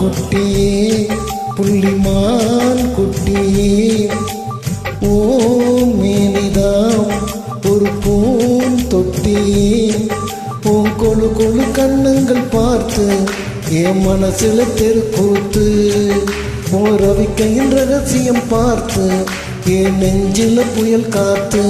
குட்டியே புள்ளிமான் குட்டியே ஓ மேனிதாம் ஒரு பூன் தொட்டியே உன் கொழு கொழு கண்ணங்கள் பார்த்து என் மனசில் தெருக்கூத்து. ஓ ரவிக்கையின் ரகசியம் பார்த்து என் நெஞ்சில புயல் காத்து.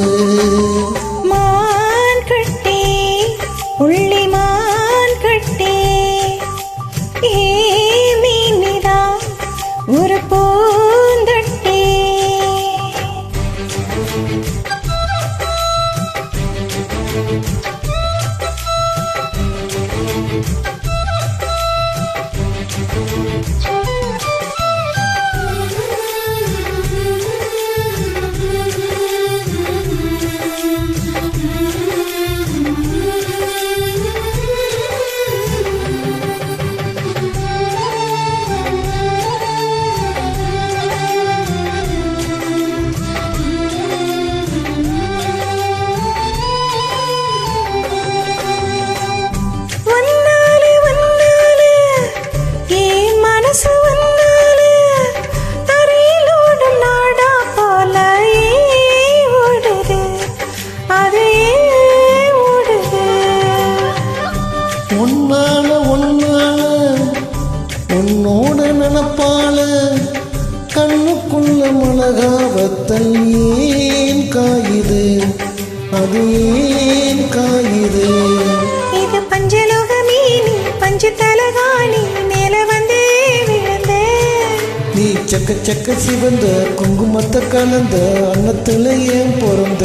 உன்னோட நினப்பால கண்ணுக்குள்ள மலகாவத்தல் ஏன் காயுது? அது ஏன் காயுது? இது பஞ்சலோக மீனி பஞ்சு தலகாணி மேல வந்து நீ சக்க சக்க சிவந்த குங்குமத்தை கலந்த அன்னத்துல ஏன் பிறந்த?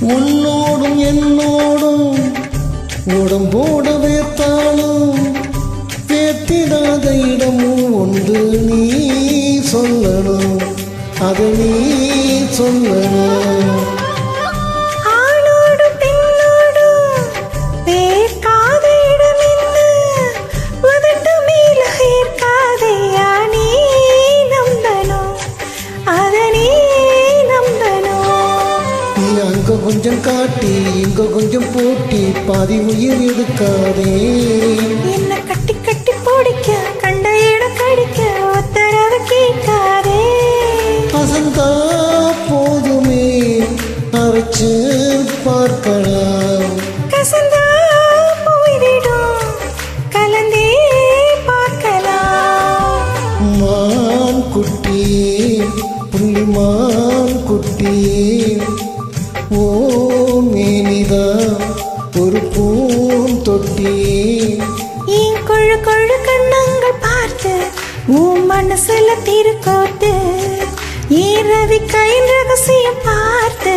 உன்னோடும் என்னோடும் உடம்போட வேத்தாலும் வேத்திடாத இடமும் ஒன்று நீ சொல்லணும். அதை நீ சொல்லணும். கொஞ்சம் காட்டி இங்க கொஞ்சம் போட்டி. பாதி உயிர் எடுக்காதே. என்ன கட்டி கட்டி பிடிக்க கண்ட இடம் கடிக்க உத்தரவு கேட்காதே. அசந்தா போதுமே. அரைச்சு பார்க்கலாம். கசந்தா போய்விடும். கலந்தே பார்க்கலாம். மான் குட்டி கொழு கொழு கண்ணங்கள் பார்த்து உன் மனசுல திருக்கோத்து ஏன் ரவி கையின் ரகசியம் பார்த்து